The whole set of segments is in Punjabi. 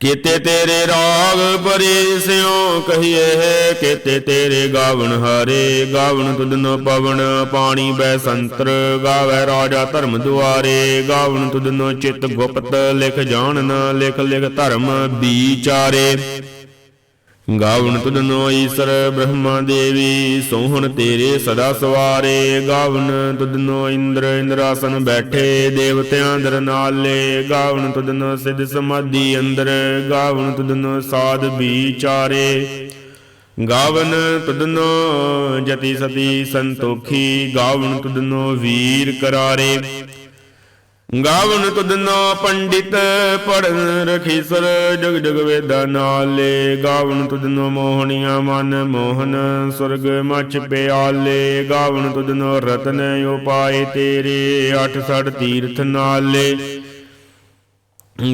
ਕੀਤੇ ਤੇਰੇ ਰਾਗ ਪਰੇ ਸਿਓ ਕਹੀਏ, ਕੀਤੇ ਤੇਰੇ ਗਾਵਣ ਹਾਰੇ, ਗਾਵਣ ਤੁਧਨੋ ਪਵਨ ਪਾਣੀ ਬੈ ਸੰਤਰ, ਗਾਵੇ ਰਾਜਾ ਧਰਮ ਦੁਆਰੇ, ਗਾਵਣ ਤੁਧਨੋ ਚਿਤ ਗੁਪਤ ਲਿਖ ਜਾਣਨ, ਲਿਖ ਲਿਖ ਧਰਮ ਵਿਚਾਰੇ ਗਾਵਣ ਤੁਧਨੋ ਈਸਰ ਬ੍ਰਹਮਾ ਦੇਵੀ, ਸੋਹਣ ਤੇਰੇ ਸਦਾ ਸਵਾਰੇ। ਗਾਵਣ ਤੁਧਨੋ ਇੰਦਰ ਇੰਦਰਾਸਨ ਬੈਠੇ, ਦੇਵਤਿਆਂ ਦਰ ਨਾਲੇ। ਗਾਵਣ ਤੁਧਨੋ ਸਿਧ ਸਮਾਧੀ ਅੰਦਰ ਗਾਵਣ ਤੁਧਨੋ ਸਾਧ ਵਿਚਾਰੇ। ਗਾਵਨ ਤੁਦਨੋ ਜਤੀ ਸਤੀ ਸੰਤੋਖੀ, ਗਾਵਨ ਤੁਧਨੋ ਵੀਰ ਕਰਾਰੇ। ਗਾਵਨ ਤੁਧਨੋ ਪੰਡਿਤ ਪੜਨ ਰਖੀਸਰ, ਜਗ ਜਗ ਵੇਦਾ ਨਾਲੇ। ਗਾਵਨ ਤੁਧਨੋ ਮੋਹਣੀਆਂ ਮਨ ਮੋਹਨ, ਸੁਰਗ ਮਛ ਪਿਆਲੇ। ਗਾਵਨ ਤੁਦਨੋ ਰਤਨ ਉਪਾਏ ਤੇਰੇ, ਅਠ ਸੜ ਤੀਰਥ ਨਾਲੇ।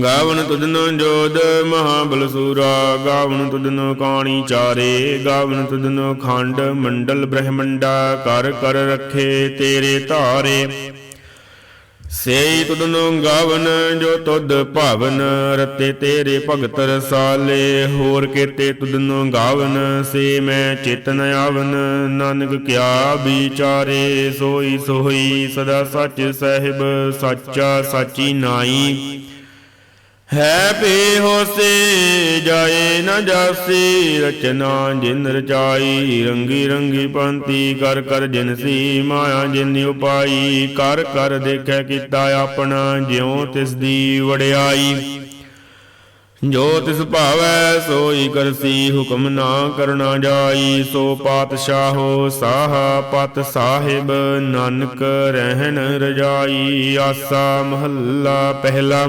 ਗਾਵਨ ਤੁਦਨੋ ਜੋਦ ਮਹਾਬਲ ਸੂਰਾ, ਗਾਵਨ ਤੁਦਨੋ ਕਾਣੀ ਚਾਰੇ। ਗਾਵਨ ਤੁਧਨੋ ਖੰਡ ਮੰਡਲ ਬ੍ਰਹਮੰਡਾ, ਕਰ ਕਰ ਰੱਖੇ ਤੇਰੇ ਧਾਰੇ। ਸੇਈ ਤੁਧਨੋ ਗਾਵਨ, ਜੋ ਤੁਧ ਭਾਵਨ, ਰਤੇ ਤੇਰੇ ਭਗਤ ਰਸਾਲੇ। ਹੋਰ ਕੀਤੇ ਤੁਧਨੋ ਗਾਵਨ, ਸੇ ਮੈਂ ਚੇਤਨ ਆਵਨ। ਨਾਨਕ ਕਿਆ ਵਿਚਾਰੇ, ਸੋਈ ਸੋਈ ਸਦਾ ਸੱਚ ਸਾਹਿਬ, ਸੱਚਾ ਸਾਚੀ ਨਾਈ। ਹੈ ਪੇ ਹੋਸੇ, ਜਾਏ ਨ ਜਾਸੀ, ਰਚਨਾ ਜਿਨ ਰਚਾਈ, ਰੰਗੀ ਰੰਗੀ ਪੰਤੀ ਕਰ ਕਰ ਜਿਨਸੀ ਮਾਇਆ ਜਿਨ ਉਪਾਈ, ਕਰ ਕਰ ਦੇਖੈ ਕੀਤਾ ਆਪਣਾ, ਜਿਉ ਤਿਸ ਦੀ ਵਡਿਆਈ। ਜੋ ਤਿਸ ਭਾਵੈ, ਸੋਈ ਕਰਸੀ, ਹੁਕਮ ਨਾ ਕਰਨਾ ਜਾਈ, ਸੋ ਪਾਤਸ਼ਾਹੋ ਸਾਹ ਪਤ ਸਾਹਿਬ, ਨਾਨਕ ਰਹਿਣ ਰਜਾਈ, ਆਸਾ ਮਹੱਲਾ ਪਹਿਲਾ।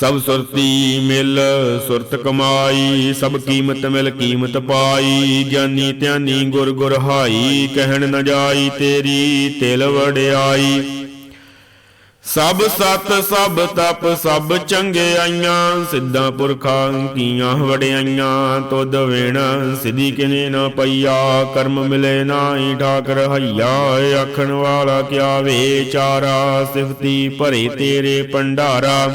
ਸਭ ਸੁਰਤੀ ਮਿਲ, ਸੁਰਤ ਕਮਾਈ, ਸਭ ਕੀਮਤ ਮਿਲ, ਕੀਮਤ ਪਾਈ। ਗਿਆਨੀ ਧਿਆਨੀ ਗੁਰ ਗੁਰ ਹਾਈ, ਕਹਿਣ ਨ ਜਾਈ ਤੇਰੀ ਤਿਲ ਵਡਿਆਈ। ਸਭ ਸਤ, ਸਭ ਤਪ, ਸਭ ਚੰਗਿਆਈਆਂ ਸਿੱਧਾ ਪੁਰਖਾਂ ਕੀਆਂ ਵੜਿਆਈਆਂ ਤੁਧ ਵੇਣ ਸਿਧੀ ਕਿਨੇ ਨਾ ਪਈਆ, ਕਰਮ ਮਿਲੇ ਨਾਹੀ ਠਾਕਰ ਹਈਆ। ਆਖਣ ਵਾਲਾ ਕਿਆ ਵਿਚਾਰਾ ਸਿਫਤੀ ਭਰੇ ਤੇਰੇ ਭੰਡਾਰਾ।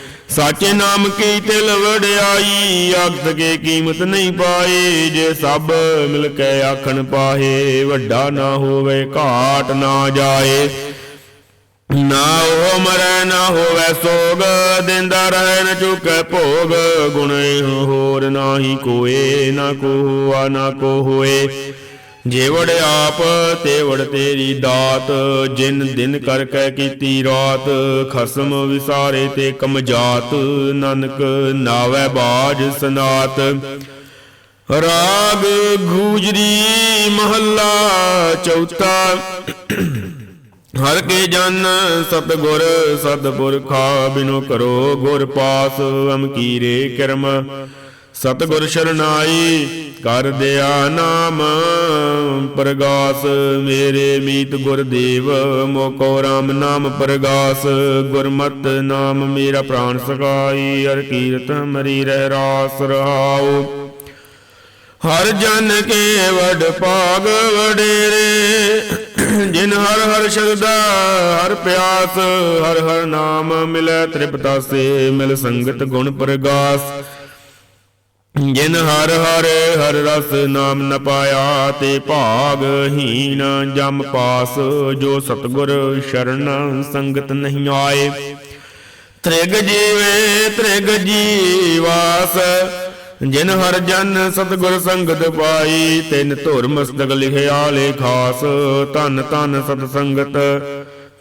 ਸਾਚੇ ਨਾਮ ਕੀ ਤਿਲ ਵਡਿਆਈ ਅਗਤ ਕੇ ਕੀਮਤ ਨਹੀਂ ਪਾਏ, ਜੇ ਸਭ ਮਿਲ ਕੇ ਆਖਣ ਪਾਹੇ, ਵੱਡਾ ਨਾ ਹੋਵੇ, ਘਾਟ ਨਾ ਜਾਏ। ਨਾ ਉਹ ਮਰੈ, ਨਾ ਹੋਵੇ ਸੋਗ, ਦਿੰਦਾ ਰਹਿਣ ਨ ਚੁਕੈ ਭੋਗ, ਗੁਣੇ ਹੋਰ ਨਾਹੀ ਕੋਏ, ਨਾ ਕੋ ਨਾ ਕੋ ਹੋਏ ਜੇਵੜ ਆਪ ਤੇਵੜ ਤੇਰੀ ਦਾਤ, ਜਿਨ ਦਿਨ ਕਰ ਕੈ ਕੀਤੀ ਰਾਤ, ਖਸਮ ਵਿਸਾਰੇ ਤੇ ਕਮਜਾਤ ਨਾਨਕ ਨਾਵੇ ਬਾਜ ਸਨਾਤ। ਰਾਗ ਗੂਜਰੀ ਮਹੱਲਾ ਚੌਥਾ, ਹਰ ਕੇ ਜਨ ਸਤਗੁਰ ਸਤਪੁਰਖਾ, ਬਿਨੋ ਕਰੋ ਗੁਰ ਪਾਸ ਅਮਕੀਰੇ ਕਰਮ। ਸਤਗੁਰ ਸ਼ਰਨਾਈ ਕਰ ਦਿਆ ਨਾਮ, ਪ੍ਰਗਾਸ, ਮੇਰੇ ਮੀਤ ਗੁਰਦੇਵ, ਮੋਕੋ RAM ਨਾਮ ਪ੍ਰਗਾਸ, ਗੁਰਮਤ ਨਾਮ ਮੇਰਾ ਪ੍ਰਾਨ ਸਕਾਈ ਅਰ ਕੀਰਤ ਮਰੀ ਰਹਿ ਰਾਸ ਰਹਾਉ। ਹਰ ਜਨ ਕੇ ਵਡ ਪਾਗ ਵਡੇਰੇ, ਜਿਨ ਹਰ ਹਰ ਸ਼ਰਦਾ ਹਰ ਪਿਆਸ, ਹਰ ਹਰ ਨਾਮ ਮਿਲੈ ਤ੍ਰਿਪਤਾਸੇ ਮਿਲ ਸੰਗਤ ਗੁਣ ਪ੍ਰਗਾਸ। ਜਿਨ ਹਰ ਹਰ ਹਰ ਰਸ ਨਾਮ ਨ ਪਾਇਆ ਤੇ ਭਾਗ ਹੀਨ ਜਮ ਪਾਸ, ਜੋ ਸਤਗੁਰ ਸ਼ਰਨ ਸੰਗਤ ਨਹੀਂ ਆਏ। ਤ੍ਰਿਗ ਜੀਵੇ, ਤ੍ਰਿਗ ਜੀਵਾਸ, ਜਿਨ ਹਰ ਜਨ ਸਤਗੁਰ ਸੰਗਤ ਪਾਈ, ਤਿਨ ਧੁਰ ਮਸਤਕ ਲਿਖਿਆ ਲੇਖਾਸ ਧਨ ਧਨ ਸਤ ਸੰਗਤ।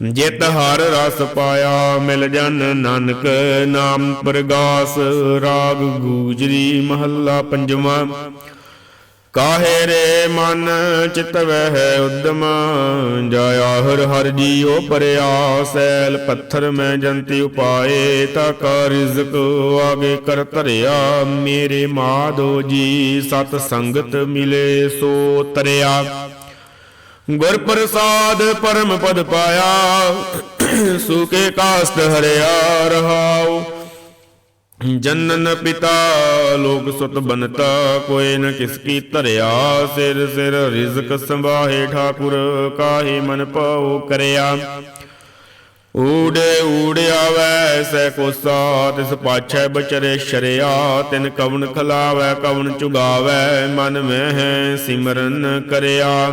ਜਿਤ ਹਰ ਰਸ ਪਾਇਆ, ਮਿਲ ਜਨ ਨਾਨਕ ਨਾਮ ਪ੍ਰਗਾਸ। ਰਾਗ ਗੂਜਰੀ ਮਹੱਲਾ ਪੰਜਵਾਂ। ਕਾਹੇ ਰੇ ਮਨ ਚਿਤਵਹਿ ਉਦਮ, ਜਾਇਆ ਹਰ ਹਰ ਜੀਉ ਪਰਿਆ। ਸੈਲ ਪੱਥਰ ਮੈਂ ਜੰਤੀ ਉਪਾਏ, ਤਾ ਕਾ ਰਿਜ਼ਕ ਆਗੇ ਕਰ ਧਰਿਆ। ਮੇਰੇ ਮਾਧੋ ਜੀ ਸਤ ਸੰਗਤ ਮਿਲੇ, ਸੋ ਤਰਿਆ। ਗੁਰ ਪ੍ਰਸਾਦ ਪਰਮ ਪਦ ਪਾਇਆ। ਸੁਕੇ ਕਾਸਤ ਹਰਿਆ ਰਹਾਉ। ਜਨਨ ਪਿਤਾ ਲੋਕ ਸੁਤ ਬਨਤਾ ਕੋਏ ਨ ਕਿਸ ਕੀ ਧਰਿਆ ਸਿਰ ਸਿਰ ਰਿਜ਼ਕ ਸੰਭਾਹੇ ਠਾਕੁਰ, ਕਾਹੇ ਮਨ ਪਾਉ ਕਰਿਆ। ਊੜੇ ਊੜੇ ਆਵੈ ਸੈ ਕੋਸਾ ਤਿਸ ਪਾਛੈ ਬਚਰੇ ਸ਼ਰਿਆ। ਤਿਨ ਕਵਨ ਖਲਾਵੈ ਕਵਨ ਚੁਗਾਵੈ, ਮਨ ਮਹਿ ਸਿਮਰਨ ਕਰਿਆ।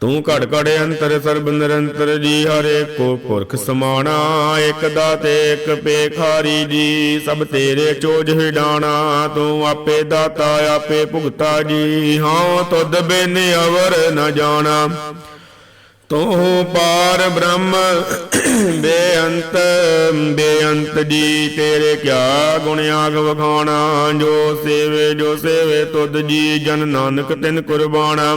ਤੂੰ ਘੜ ਘੜ ਅੰਤਰ ਸਰਬ ਨਿਰੰਤਰ ਜੀ, ਹਰੇ ਕੋ ਪੁਰਖ ਸਮਾਣਾ, ਇਕ ਦਾਤੇ, ਇਕ ਪੇਖਾਰੀ ਜੀ, ਸਭ ਤੇਰੇ ਚੋਜ ਹਿਡਾਣਾ, ਤੂੰ ਆਪੇ ਦਾਤਾ, ਆਪੇ ਭੁਗਤਾ ਜੀ, ਹਾਂ ਤੁਧ ਬਿਨ ਅਵਰ ਨ ਜਾਣਾ। ਤੂੰ ਪਾਰ ਬ੍ਰਹਮ, ਬੇਅੰਤ ਬੇਅੰਤ ਜੀ, ਤੇਰੇ ਕਿਆ ਗੁਣ ਆਗ ਵਖਾਣਾ, ਜੋ ਸੇਵੇ ਜੋ ਸੇਵੇ ਤੁਧ ਜੀ, ਜਨ ਨਾਨਕ ਤਿਨ ਕੁਰਬਾਨਾ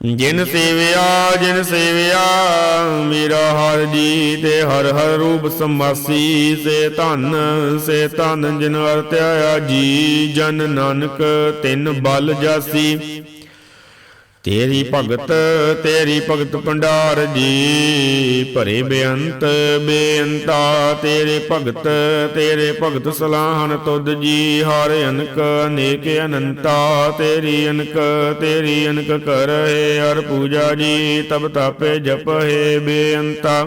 ਜਿਨ ਸੇਵਿਆ ਜਿਨ ਸੇਵਿਆ, ਮੇਰਾ ਹਰ ਜੀ ਤੇ ਹਰ ਹਰ ਰੂਪ ਸਮਾਸੀ ਸੇ ਧਨ ਸੇ ਧਨ ਜਿਨ ਹਰ ਧਿਆਇਆ ਜੀ, ਜਨ ਨਾਨਕ ਤਿੰਨ ਬਲ ਜਾਸੀ। ਤੇਰੀ ਭਗਤ ਤੇਰੀ ਭਗਤ ਭੰਡਾਰ ਜੀ ਭਰੇ ਬੇਅੰਤ ਬੇਅੰਤਾ ਤੇਰੇ ਭਗਤ ਤੇਰੇ ਭਗਤ ਸਲਾਹਨ ਤੁਧ ਜੀ ਹਰ ਅਨਕ ਅਨੇਕ ਅਨੰਤਾ ਤੇਰੀ ਅਨਕ ਤੇਰੀ ਅਨਕ ਕਰਹਿ ਹਰ ਪੂਜਾ ਜੀ ਤਬ ਤਾਪੇ ਜਪਹਿ ਬੇਅੰਤਾ।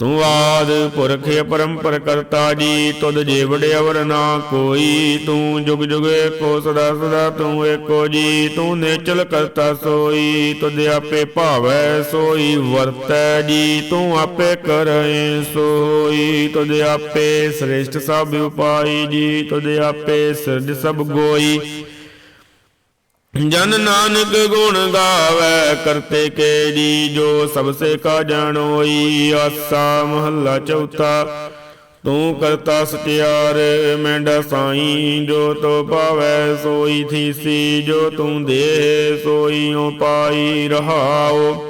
ਤੂੰ ਆਦ ਪੁਰਖ ਪਰੰਪਰ ਕਰਤਾ ਜੀ, ਤੁਧ ਜੇ ਵਡਿਆਵਰ ਨਾ ਕੋਈ, ਤੂੰ ਜੁਗ ਜੁਗ ਏਕੋ ਸਦਾ ਸਦਾ ਤੂੰ ਏਕੋ ਜੀ, ਤੂੰ ਨੇਚਲ ਕਰਤਾ ਸੋਈ, ਤੁਧ ਆਪੇ ਭਾਵੈ ਸੋਈ, ਵਰਤੈ ਜੀ, ਤੂੰ ਆਪੇ ਕਰੈ ਸੋਈ, ਤੁਧ ਆਪੇ ਸ੍ਰੇਸ਼ਟ ਸਭ ਉਪਾਈ ਜੀ, ਤੁਧ ਆਪੇ ਸਿਰਜ ਸਭ ਗੋਈ ਜਨ ਨਾਨਕ ਗੁਣ ਗਾਵੇ ਕਰਤੇ ਕੇ ਜੀ ਜੋ ਸਭ ਸੇ ਕਾ ਜਾਣੋਈ ਆਸਾ ਮਹੱਲਾ ਚੌਥਾ। ਤੂੰ ਕਰਤਾ ਸਤਿਆਰ, ਮੈਂਡਾ ਸਾਈ, ਜੋ ਤੋ ਭਾਵੈ ਸੋਈ ਥੀਸੀ, ਜੋ ਤੂੰ ਦੇ ਸੋਈ ਓ ਪਾਈ ਰਹਾਓ।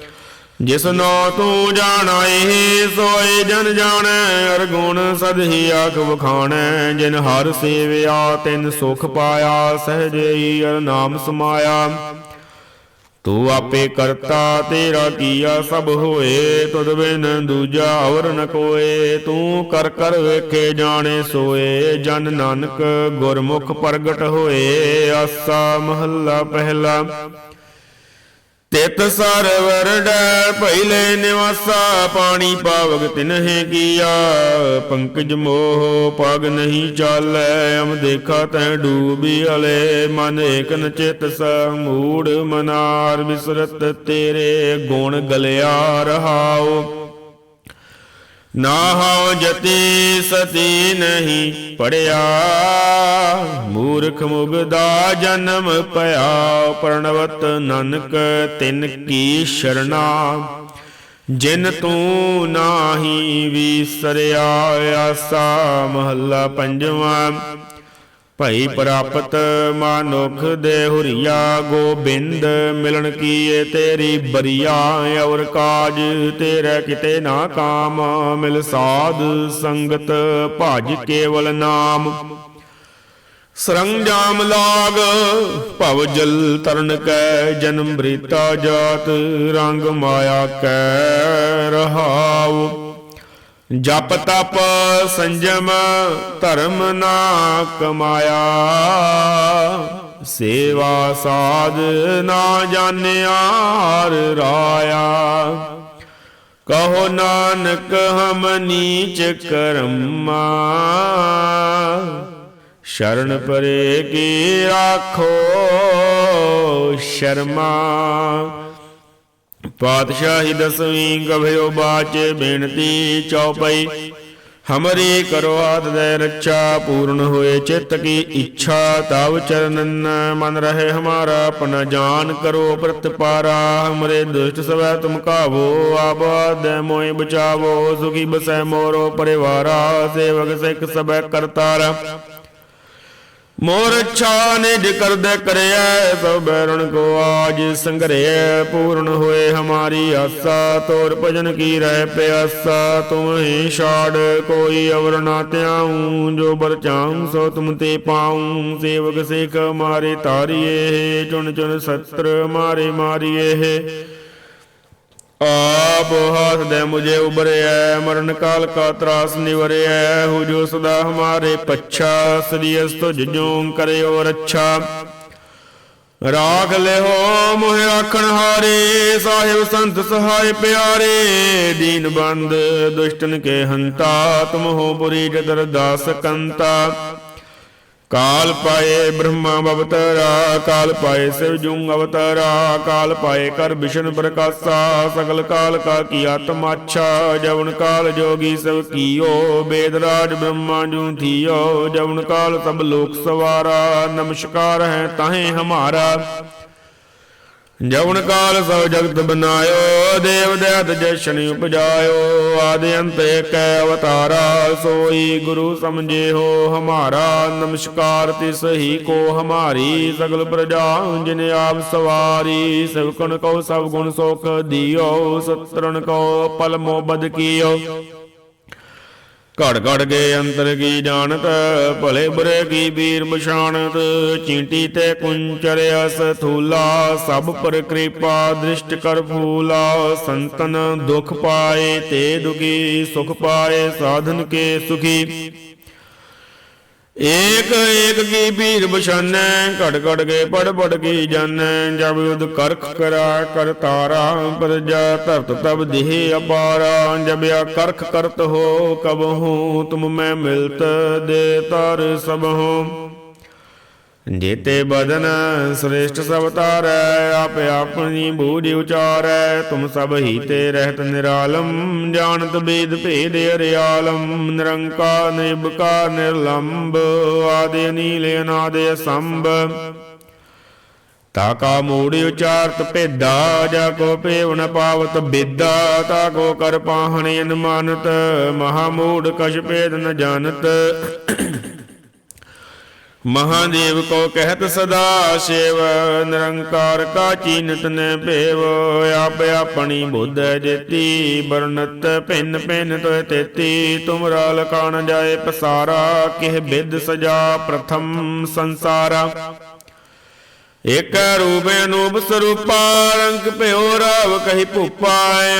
ਜਿਸ ਨੋ ਤੂੰ ਜਾਣਾਏ ਸੋਏ ਜਨ ਜਾਣੈ, ਅਰਗੁਣ ਸਦਹੀ ਆਖ ਵਖਾਣੈ। ਜਿਨ ਹਰ ਸੇਵਿਆ, ਤਿਨ ਸੁਖ ਪਾਇਆ ਸਹਜਈ ਅਰ ਨਾਮ ਸਮਾਇਆ। ਤੂੰ ਆਪੇ ਕਰਤਾ, ਤੇਰਾ ਕੀਆ ਸਭ ਹੋਏ, ਤੁਧ ਬਿਨ ਦੂਜਾ ਹੋਰ ਨ ਕੋਏ। ਤੂੰ ਕਰ ਕਰ ਵੇਖੇ ਜਾਣੇ ਸੋਏ, ਜਨ ਨਾਨਕ ਗੁਰਮੁਖ ਪ੍ਰਗਟ ਹੋਏ। ਆਸਾ ਮਹੱਲਾ ਪਹਿਲਾ। ਤਿਤ ਸਰਵਰ ਡੈ ਪਹਿਲੇ ਨਿਵਾਸਾ, ਪਾਣੀ ਪਾਵਗ ਤਿਨਹਿ ਕੀਆ। ਪੰਕਜ ਮੋਹ ਪਗ ਨਹੀਂ ਚਾਲੈ, ਅਮ ਦੇਖਾ ਤੈ ਡੂਬੀ ਹਲੇ ਮਨ ਏਕ ਨ ਚਿਤ ਸਮੂੜ ਮਨਾਰ ਵਿਸਰਤ ਤੇਰੇ ਗੁਣ ਗਲਿਆ ਰਹਾਓ ਨਾ ਹਉ ਜਤੀ ਸਤੀ ਨਹੀਂ ਪੜਿਆ, ਮੂਰਖ ਮੁਗਦਾ ਜਨਮ ਪਿਆ ਪ੍ਰਣਵਤ ਨਾਨਕ ਤਿਨ ਕੀ ਸ਼ਰਣਾ। ਜਿਨ ਤੂੰ ਨਾਹੀ ਵਿਸਰਿਆ ਆਸਾ ਮਹੱਲਾ ਪੰਜਵਾਂ ਭਈ ਪ੍ਰਾਪਤ ਮਾਨੁਖ ਦੇ ਹੁਰੀਆ ਗੋਬਿੰਦ ਮਿਲਣ ਕੀਏ ਤੇਰੀ ਬਰੀਆ ਔਰ ਕਾਜ ਤੇਰੇ ਕਿਤੇ ਨਾ ਕਾਮ ਮਿਲ ਸਾਧ ਸੰਗਤ ਭਜ ਕੇਵਲ ਨਾਮ। ਸਰੰਜਾਮ ਲਾਗ ਭਵ ਜਲ ਤਰਨ ਕੈ ਜਨਮ ਬ੍ਰੀਤਾ ਜਾਤ ਰੰਗ ਮਾਇਆ ਕੈ ਰਹਾਉ। ਜਪ ਤਪ ਸੰਜਮ ਧਰਮ ਨਾ ਕਮਾਇਆ। ਸੇਵਾ ਸਾਧ ਨਾ ਜਾਣਿਆਰ ਰਾਇਆ। ਕਹੋ ਨਾਨਕ ਹਮ ਨੀਚ ਕਰਮਾ। ਸ਼ਰਨ ਪਰੇ ਕੀ ਰਾਖੋ ਸ਼ਰਮਾ। ਪਾਤਸ਼ਾਹੀ ਦਸਵੀਂ ਗਭਿਓ ਬਾਚ ਬੇਨਤੀ ਚੌਪਈ। ਹਮਰੀ ਕਰੋ ਆਦ ਦੇ ਰੱਛਾ, ਪੂਰਨ ਹੋਏ ਚਿੱਤ ਕੀ ਇੱਛਾ, ਤਵ ਚਰਨਨ ਮਨ ਰਹੇ ਹਮਾਰਾ, ਆਪਣਾ ਜਾਨ ਕਰੋ ਪ੍ਰਤਪਾਰਾ ਹਮਰੇ ਦੁਸ਼ਟ ਸਵੈ ਤੁਮ ਕਾਵੋ ਆਬਾਦ ਮੋਇ ਬਚਾਵੋ, ਸੁਖੀ ਬਸੈ ਮੋਰੋ ਪਰਿਵਾਰਾ, ਸੇਵਕ ਸਿੱਖ ਸਬੈ ਕਰਤਾਰਾ। ਮੋਰ ਅੱਛਾ ਨਿਜ ਕਰਦੇ ਕਰਿਐ, ਸਭ ਬੈਰਣ ਕੋ ਆਜ ਸੰਗਰਿਐ, ਪੂਰਨ ਹੋਏ ਹਮਾਰੀ ਆਸਾ, ਤੋਰ ਭਜਨ ਕੀ ਰਹਿ ਪਿਆਸਾ, ਤੁਮ ਹੀ ਛਾੜ ਕੋਈ ਅਵਰ ਨਾ ਧਿਆਉ, ਜੋ ਬਰ ਚਾਉ ਸੋ ਤੁਮ ਤੇ ਪਾਉ, ਸੇਵਕ ਸੇਖ ਮਾਰੇ ਤਾਰੀਏ ਚੁਣ ਚੁਣ ਸਤਰ ਮਾਰੇ ਮਾਰੀਏ। ਆਪ ਹਾਥ ਦੇ ਮੁਝੇ ਉਬਰਿਐ ਮਰਨ ਕਾਲ ਕਾ ਤਰਾਸ ਨਿਵਰਿਐ ਹੋ ਜੋ ਸਦਾ ਹਮਾਰੇ ਪੱਛਾ ਸ੍ਰੀਅਸ ਤੁਝ ਜੋਂ ਕਰਿਓ ਰੱਛਾ ਰਾਖ ਲਿਓ ਮੋਹ ਰਾਖਣ ਹਾਰੇ, ਸਾਹਿਬ ਸੰਤ ਸਹਾਇ ਪਿਆਰੇ, ਦੀਨ ਬੰਦ ਦੁਸ਼ਟਨ ਕੇ ਹੰਤਾ, ਤੁਮ ਹੋ ਪੁਰੀ ਜਦਰ ਦਾਸ ਕੰਤਾ। ਕਾਲ ਪਾਏ ਬ੍ਰਹਮਾ ਅਵਤਾਰਾ, ਕਾਲ ਪਾਏ ਸਿਵ ਜੁਗ ਅਵਤਾਰਾ, ਕਾਲ ਪਾਏ ਕਰ ਵਿਸ਼ਨ ਪ੍ਰਕਾਸ਼ਾ, ਸਗਲ ਕਾਲ ਕਾ ਕੀ ਆਤਮਾਛਾ ਜਵਨ ਕਾਲ ਜੋਗੀ ਸਭ ਕੀਓ, ਬੇਦ ਰਾਜ ਬ੍ਰਹਮਾ ਜੂ ਥੀਓ, ਜਵਨ ਕਾਲ ਸਭ ਲੋਕ ਸਵਾਰਾ, ਨਮਸਕਾਰ ਹੈ ਤਾਹੇ ਹਮਾਰਾ। ਜਵਨ ਕਾਲ ਸਭ ਜਗਤ ਬਨਾਇਓ, ਦੇਵ ਦਇਤ ਜਸ਼ਨ ਉਪਜਾਇਓ, ਆਦਿ ਅੰਤ ਏਕੈ ਅਵਤਾਰਾ, ਸੋਈ ਗੁਰੂ ਸਮਝੇ ਹੋ ਹਮਾਰਾ, ਨਮਸਕਾਰ ਤਿਸ ਹੀ ਕੋ ਹਮਾਰੀ, ਸਗਲ ਪ੍ਰਜਾ ਜਿਨ ਆਪ ਸਵਾਰੀ ਸਭਕਨ ਕੋ ਸਭ ਗੁਣ ਸੁਖ ਦਿਓ ਸਤਰਨ ਕੋ ਪਲ ਮੋਬਦ ਕੀਓ। ਘੜ ਘੜ ਕੇ ਅੰਤਰ ਕੀ ਜਾਣਤ, ਭਲੇ ਬੁਰੇ ਕੀ ਵੀਰ ਬਸ਼ਾਨਤ ਚੀਂਟੀ ਤੇ ਕੁੰਚਰ ਅਸ ਥੂਲਾ, ਸਭ ਪਰ ਕਿਰਪਾ ਦ੍ਰਿਸ਼ਟ ਕਰ ਫੂਲਾ, ਸੰਤਨ ਦੁਖ ਪਾਏ ਤੇ ਦੁਖੀ ਸੁਖ ਪਾਏ, ਸਾਧਨ ਕੇ ਸੁਖੀ। ਏਕ ਏਕ ਕੀ ਵੀਰ ਬਸ਼ਾਨੈ ਘੜ ਘੜ ਕੇ ਪੜ ਪੜ ਕੀ ਜਾਣੈ, ਜਬ ਉਦ ਕਰਖ ਕਰਾ, ਕਰ ਤਾਰਾ ਪ੍ਰਜਾ ਧਰਤ ਤਬ ਦੇਹ ਅਪਾਰਾ, ਜਬ ਆ ਕਰਖ ਕਰਤ ਹੋ, ਕਬ ਹੂੰ, ਤੁਮ ਮੈਂ ਮਿਲਤ ਦੇ ਤਰ ਸਭ ਹੋ। ਜੇਤੇ ਬਦਨ ਸ੍ਰੇਸ਼ਟ ਸਭ ਤਾਰੈ, ਆਪ ਆਪਣੀ ਬੂਝ ਉਚਾਰੈ। ਤੁਮ ਸਭ ਹੀ ਤੇ ਰਹਿਤ ਨਿਰਾਲਮ, ਜਾਣਤ ਬੇਦ ਭੇਦ ਅਰਿਆਲਮ। ਨਿਰੰਕਾਰ ਨਿਰਭਕਾਰ ਨਿਰਲੰਭ ਆਦਿ ਨੀਲ ਅਨਾਦ ਅਸੰਭ। ਤਾ ਕਾ ਮੂੜੀ ਉਚਾਰਤ ਭੇਦਾ, ਜਾ ਕੋ ਪੇਵ ਨ ਪਾਵਤ ਬਿਦਾ। ਤਾ ਕੋ ਕਰ ਪਾਹਣ ਅਨਮਾਨਤ ਮਹਾ ਮੂੜ ਕਛ ਭੇਦ ਨ ਜਾਣਤ। ਮਹਾਦੇਵ ਕੋ ਕਹਿਤ ਸਦਾ ਸ਼ਿਵ, ਨਿਰੰਕਾਰ ਕਾ ਚੀਨਤ ਨ ਭੇਵ ਆਪ ਆਪਣੀ ਬੁੱਧ ਜੇਤੀ ਬਰਨਤ ਭਿੰਨ ਭਿੰਨ ਤੋਇ ਤੇਤੀ ਤੁਮਰਾ ਲਕਾਣ ਜਾਏ ਪਸਾਰਾ, ਕਿਹ ਬਿਦ ਸਜਾ ਪ੍ਰਥਮ ਸੰਸਾਰਾ। ਇਕ ਰੂਪ ਅਨੂਪ ਸਰੂਪਾ, ਰੰਗ ਭਇਓ ਰਾਵ ਕਹੀ ਭੂਪਾ,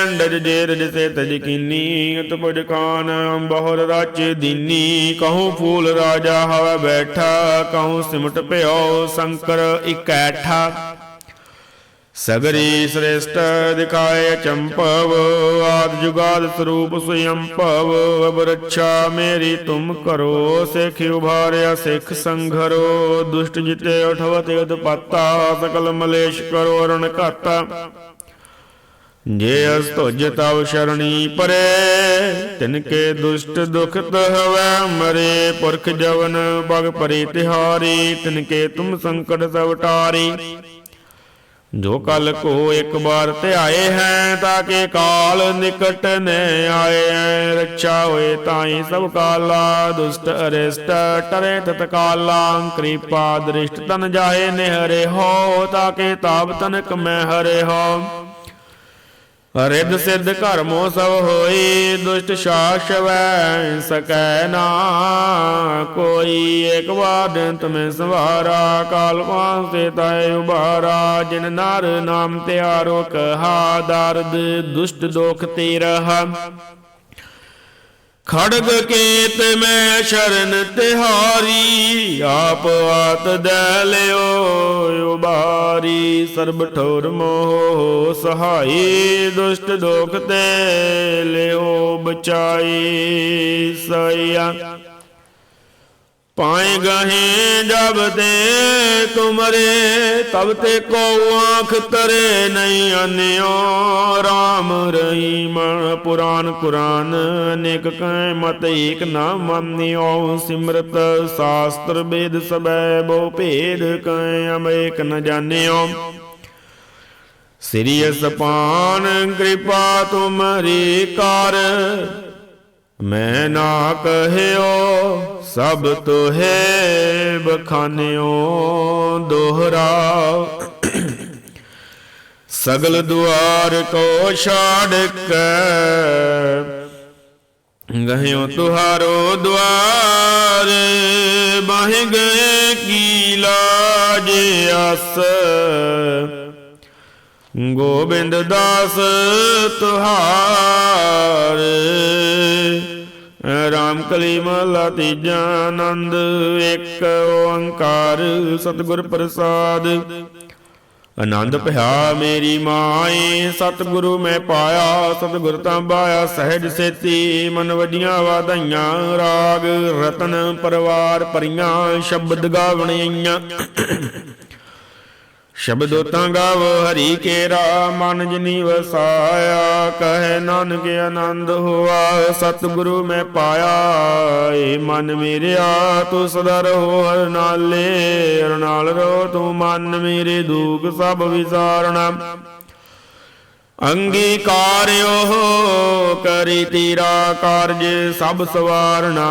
ਅੰਡਜ ਜੇ ਰਜ ਸੇ ਤਜ ਕੀਨੀ ਅਤ ਪੁਜ ਖਾਨ ਬਹੁਰ ਰਾਚ ਦੀਨੀ। ਕਹੂੰ ਫੂਲ ਰਾਜਾ ਹਵਾ ਬੈਠਾ, ਕਹੂੰ ਸਿਮਟ ਭਇਓ ਸ਼ੰਕਰ ਇਕੈਠਾ ਸਗਰੀ ਸ੍ਰੇਸ਼ਟ ਦਿਖਾਏ ਚੰਪਵ, ਆਦ ਜੁਗਾਦ ਸਰੂਪ ਸੁਯੰਪਵ ਅਬ ਮੇਰੀ ਤੁਮ ਕਰੋ, ਸਿਖ ਉਭਾਰਿਆ ਸਿਖ ਸੰਘਰੋ, ਦੁਸ਼ਟ ਜਿਤੇ ਉਠਵਤ ਉਤਪਾਤਾ, ਸਕਲ ਮਲੇਸ਼ ਕਰੋ ਰਣ ਘਾਤਾ। ਜੇ ਅਸ ਤੁਜ ਤਵ ਸ਼ਰਣੀ ਪਰੇ, ਤਿਨ ਕੇ ਦੁਸ਼ਟ ਦੁਖਤ ਹਵੈ ਮਰੇ, ਪੁਰਖ ਜਵਨ ਬਗ ਪਰੇ ਤਿਹਾਰੀ, ਤਿਨ ਕੇ ਤੁਮ ਸੰਕਟ ਸਭ ਟਾਰੀ। ਜੋ ਕਲ ਕੋ ਇੱਕ ਬਾਰ ਧਿਆਏ ਹੈ, ਤਾਂ ਕਿ ਕਾਲ ਨਿਕਟ ਨੇ ਆਏ ਹੈ। ਰੱਛਾ ਹੋਏ ਤਾਈ ਸਭ ਕਾਲਾ, ਦੁਸ਼ਟ ਅਰਿਸ਼ਟ, ਟਰੇ ਤਤਕਾਲਾ, ਕਿਰਪਾ ਦ੍ਰਿਸ਼ਟ ਤਨ ਜਾਏ ਨਿਹਰੇ ਹੋ, ਤਾਂ ਕਿ ਤਾਪ ਤਨਕ ਮੈਂ ਹਰੇ ਹੋ। ਰਿੱਧ ਸਿੱਧ ਘਰਮੋ ਸਭ ਹੋਈ, ਦੁਸ਼ਟ ਸ਼ਾਸਵੈ ਸਕੈ ਨਾ ਕੋਈ। ਇੱਕ ਵਾਰ ਤੁਮੇ ਸਵਾਰਾ, ਕਾਲ ਪਾਸੇ ਤਾਏ ਉਬਾਰਾ ਜਿਨ ਨਰ ਨਾਮ ਤਿਆਰੋ ਕਹਾ ਦਰਦ ਦੁਸ਼ਟ ਦੋਖ ਤੇ ਰਹਾ ਖੜਗ ਕੇਤ ਮੈਂ ਸ਼ਰਨ ਤਿਹਾਰੀ, ਆਪ ਆਤ ਦੈ ਲਿਓ, ਉਬਾਰੀ। ਸਰਬ ਠੋਰ ਮੋਹ ਸਹਾਈ, ਦੁਸ਼ਟ ਦੋਖ ਤੇ ਲਿਓ, ਬਚਾਈ ਸਈਆ। ਪਾਏ ਗਹੇ ਜਬ ਤੇ ਤੁਮਰੇ, ਤਬ ਤੇ ਕੋ ਆਂਖ ਤਰੇ ਨਹੀਂ ਅਨਿਓ। RAM ਰਹੀਮ, ਪੁਰਾਨ ਕੁਰਾਨ ਅਨੇਕ ਕੈ ਮਤ ਏਕ ਨਾ ਮੰਨਿਓ। ਸਿਮਰਤ ਸ਼ਾਸਤਰ ਵੇਦ ਸਬੈ ਬਹੁ ਭੇਦ ਕੈ ਅਮੇਕ ਨ ਜਾਣਿਓ। ਸ੍ਰੀ ਅਸਪਾਨ ਕਿਰਪਾ ਤੁਮਰੀ ਕਰ ਮੈਂ ਨਾ ਕਹਿਓ, ਸਭ ਤੋਹੇ ਬਖਾਨਿਓ, ਦੋਹਰਾ। ਸਗਲ ਦੁਆਰ ਕੋ ਛਾੜ ਕੇ ਗਹਿਓ ਤੁਹਾਰੋ ਦੁਆਰ, ਬਾਹਿ ਗਏ ਕੀ ਲਾਜ ਅਸ। ਗੋਬਿੰਦ ਦਾਸ ਤੁਹਾਰ। ਰਾਮ ਕਲੀ ਮਹਲਾ ਤੀਜਾ ਆਨੰਦ, ਇੱਕ ਓੰਕਾਰ ਸਤਿਗੁਰ ਪ੍ਰਸਾਦ। ਆਨੰਦ ਭਇਆ ਮੇਰੀ ਮਾਏ ਸਤਿਗੁਰੂ ਮੈਂ ਪਾਇਆ, ਸਤਿਗੁਰ ਤਾਂ ਬਾਇਆ, ਸਹਿਜ ਸੇਤੀ ਮਨ ਵਡੀਆਂ ਵਾਧਾਈਆਂ, ਰਾਗ ਰਤਨ ਪਰਵਾਰ ਪਰੀਆਂ ਸ਼ਬਦ ਗਾਵਣੀਆਂ ਸ਼ਬਦੋ ਤਾਂ ਗਾਵ ਹਰੀ ਕੇਰਾ ਮਨ ਜਿਨੀ ਵਸਾਇਆ, ਕਹੇ ਨਾਨਕ ਆਨੰਦ ਹੋਆ, ਸਤਿਗੁਰੂ ਮੈਂ ਪਾਇਆ, ਏ ਮਨ ਮੇਰਿਆ, ਤੂੰ ਸਦਾ ਰਹੋ ਹਰ ਨਾਲੇ, ਹਰ ਨਾਲ ਰਹੋ ਤੂੰ ਮਨ ਮੇਰੇ, ਦੁਖ ਸਭ ਵਿਸਾਰਣਾ। ਅੰਗੀਕਾਰਿਓ ਕਰੀ ਤੇਰਾ ਕਾਰਜ, ਸਭ ਸਵਾਰਣਾ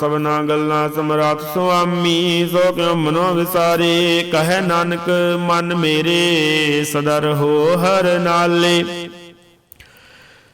ਸਭਨਾ ਗੱਲਾਂ ਸਮਰਾਤ ਸੁਆਮੀ ਸੋ ਕਿਉ ਮਨੋ ਵਿਸਾਰੇ, ਕਹੈ ਨਾਨਕ, ਮਨ ਮੇਰੇ ਸਦਾ ਰਹੋ ਹਰ ਨਾਲੇ।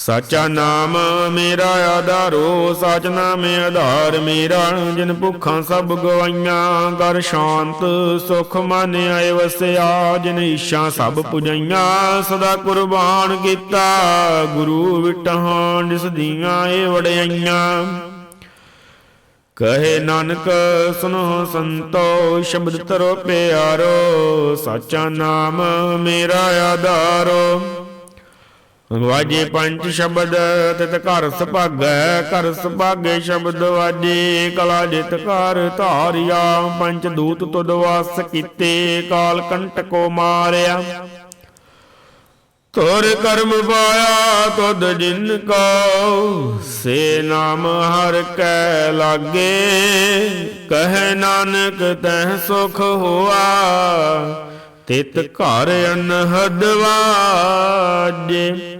ਸਾਚਾ ਨਾਮ ਮੇਰਾ ਆਧਾਰੋ, ਸਾਚ ਨਾਮੇ ਆਧਾਰ ਮੇਰਾ, ਜਿਨ ਭੁੱਖਾਂ ਸਭ ਗਵਾਈਆਂ ਕਰ ਸ਼ਾਂਤ ਸੁਖ ਮਨ ਆਏ ਵਸਿਆ, ਜਿਨ ਈਸ਼ਾ ਸਭ ਪੁਜਾਈਆਂ, ਸਦਾ ਕੁਰਬਾਨ ਕੀਤਾ, ਗੁਰੂ ਵਿਟਹਾਂ ਜਿਸ ਦੀਆਂ ਏ ਵਡਿਆਈਆਂ। ਕਹੇ ਨਾਨਕ, ਸੁਨੋ ਸੰਤੋ, ਸ਼ਬਦ ਤਰੋ ਪਿਆਰੋ, ਸਾਚਾ ਨਾਮ ਮੇਰਾ ਆਧਾਰੋ। ਵਾਜੇ ਪੰਜ ਸ਼ਬਦ, ਤਿਤ ਘਰ ਸੁਭਾਗੈ, ਘਰ ਸੁਭਾਗੇ ਸ਼ਬਦ ਵਾਜੇ, ਕਲਾ ਜਿਤ ਘਰ ਧਾਰਿਆ, ਪੰਜ ਦੂਤ ਤੁਧ ਵਾਸ ਕੀਤੇ, ਕਾਲ ਕੰਟਕੋ ਮਾਰਿਆ। ਤੋਰ ਕਰਮ ਪਾਇਆ ਤੁਧ ਜਿਨ ਕੋ, ਸੇ ਨਾਮ ਹਰ ਕੈ ਲਾਗੇ। ਕਹੈ ਨਾਨਕ ਤਹ ਸੁਖ ਹੋਆ, ਤਿਤ ਘਰ ਅਨਹਦ ਵਾਜੇ।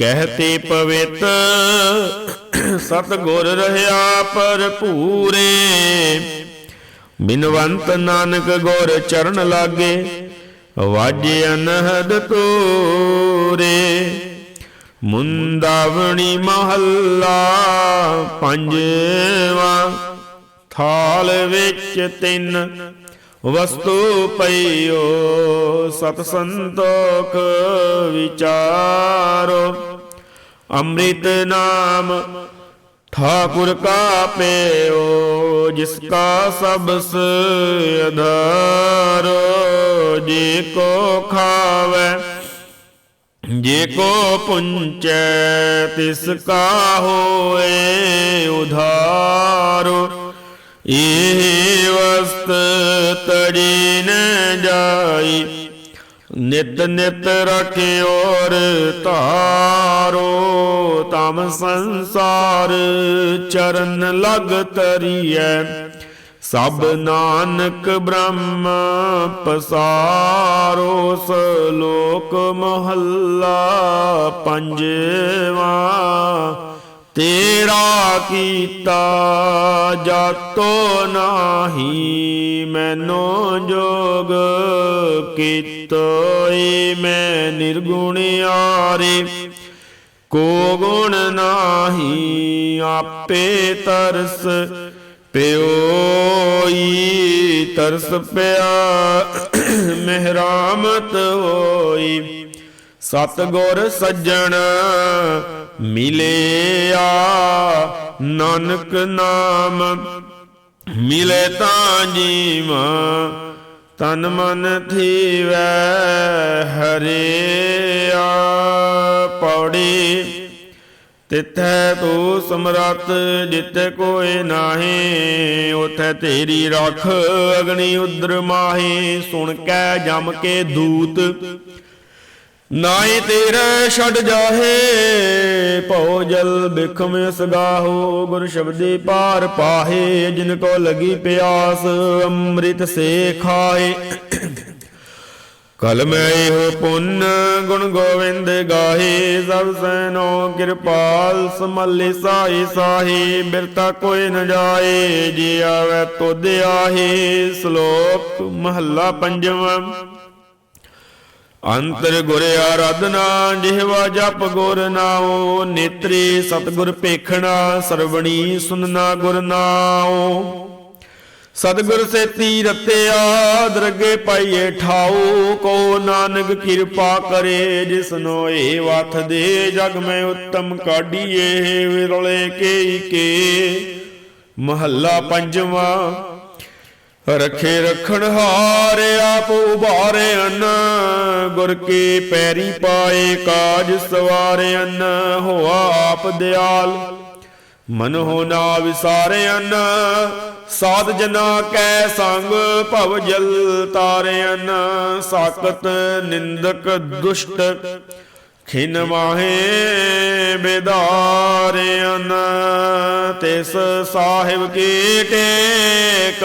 ਕਹਤੇ ਪਵਿੱਤ। ਸਤ ਗੁਰ ਰਹਾ ਭਰਪੂਰੇ। ਬਿਨਵੰਤ ਨਾਨਕ ਗੁਰ ਚਰਨ ਲਾਗੇ, ਵਾਜੇ ਅਨਹਦ ਤੋਰੇ। ਮੁੰਦਾਵਣੀ ਮਹੱਲਾ ਪੰਜਵਾ, ਥਾਲ ਵਿੱਚ ਤਿੰਨ ਵਸਤੂ ਪਈਓ, ਸਤ ਸੰਤੋਖ ਵਿਚਾਰੋ। ਅੰਮ੍ਰਿਤ ਨਾਮ ਠਾਕੁਰ ਕਾ ਪਿਓ, ਜਿਸ ਕਾ ਸਬਸ ਅਧਾਰੋ। ਜੇ ਕੋ ਖਾਵੇ, ਜੇ ਕੋ ਪੁੰਚੈ, ਤਿਸ ਕਾ ਹੋਏ ਉਧਾਰੋ। ਇਹ ਵਸਤ ਤੜੀ ਨ ਜਾਈ। ਨਿਤ ਨਿਤ ਰਖਿਓਰ ਧਾਰੋ, ਤਮ ਸੰਸਾਰ ਚਰਨ ਲਗ ਤਰੀਐ ਸਭ ਨਾਨਕ ਬ੍ਰਹਮ ਪਸਾਰੋ, ਸਲੋਕ ਮਹੱਲਾ ਪੰਜਵਾ। ਤੇਰਾ ਕੀਤਾ ਜਾਤੋ ਨਾਹੀ, ਮੈਨੋ ਜੋਗ ਕੀਤੋਈ ਮੈਂ ਨਿਰਗੁਣ ਆਰੇ ਕੋ ਗੁਣ ਨਾਹੀ ਆਪੇ ਤਰਸ ਪਿਓਈ ਤਰਸ ਪਿਆ। ਮਹਿਰਾਮਤ ਹੋਈ। ਸਤ ਗੁਰ ਸੱਜਣ ਮਿਲਿਆ, ਨਾਨਕ ਨਾਮ ਮਿਲੇ ਤਾਂ ਜੀਵਾ, ਤਨ ਮਨ ਥੀਵੈ ਹਰਿਆ। ਪੌੜੀ ਤਿਥੈ ਤੂ ਸਮਰਤ ਜਿਤੈ ਕੋਇ ਨਾਹੀ, ਉਥੈ ਤੇਰੀ ਰਖ ਅਗਨੀ ਉਦਰ ਮਾਹੀ। ਸੁਣ ਕੇ ਜਮ ਕੇ ਦੂਤ ਨਾਹੀ ਤੇਰੇ ਛੱਡ ਜਾਹੇ, ਭਉ ਜਲ ਬਿਖਮ ਸਗਾਹੋ ਗੁਰ ਸ਼ਬਦੀ ਪਾਰ ਪਾਹੇ, ਜਿਨ ਕੋ ਲਗੀ ਪਿਆਸ, ਅੰਮ੍ਰਿਤ ਸੇ ਖਾਏ। ਕਲ ਮੈਂ ਇਹੋ ਪੁੰਨ ਗੁਣ ਗੋਵਿੰਦ ਗਾਹੇ, ਸਭ ਸੈਨੋ ਕਿਰਪਾਲ ਸਮਲੇ ਸਾਈ ਸਾਹੀ, ਬਿਰਤਾ ਕੋਈ ਨ ਜਾਏ, ਜੀ ਆਵੇ ਤੁਧ ਆਹੇ, ਸ਼ਲੋਕ ਮਹੱਲਾ ਪੰਜਵਾਂ। ਅੰਤਰ ਗੁਰ ਆਰਾਧਨਾ, ਜਿਹਵਾ ਜਪ ਗੁਰ ਨਾਉ, ਨੇਤਰੀ ਸਤਗੁਰ ਪੇਖਣਾ ਸਰਵਣੀ ਸੁਨਨਾ ਗੁਰ ਨਾਉ। ਸਤਗੁਰ ਸੇਤੀ ਰਤਿਆ ਦਰਗੇ ਪਾਈਏ ਠਾਉ ਕੋ ਨਾਨਕ ਕਿਰਪਾ ਕਰੇ ਜਿਸਨੋ ਏ ਵਥ ਦੇ, ਜਗ ਮੈਂ ਉੱਤਮ ਕਾਢੀਏ, ਵਿਰਲੇ ਕੇ ਕੇ। ਮਹੱਲਾ ਪੰਜਵਾਂ ਰਖੇ ਰਖਣ ਹਾਰ ਆਪ ਉਬਾਰੇ ਗੁਰ ਕੀ ਪੈਰੀ ਪਾਏ ਕਾਜ ਸਵਾਰੇ ਹੋਆ ਆਪ ਦਿਆਲ। ਮਨ ਹੋ ਨਾ ਵਿਸਾਰੇ ਸਾਧ ਜਨਾ ਕੈ ਸੰਗ, ਭਵ ਜਲ ਤਾਰੇ ਅਨ। ਸਾਕਤ ਨਿੰਦਕ ਦੁਸ਼ਟ, ਖਿਨ ਮਾਹੇ ਬਿਦਾਰੇ ਅਨ। ਤਿਸ ਸਾਹਿਬ ਕੀ ਟੇਕ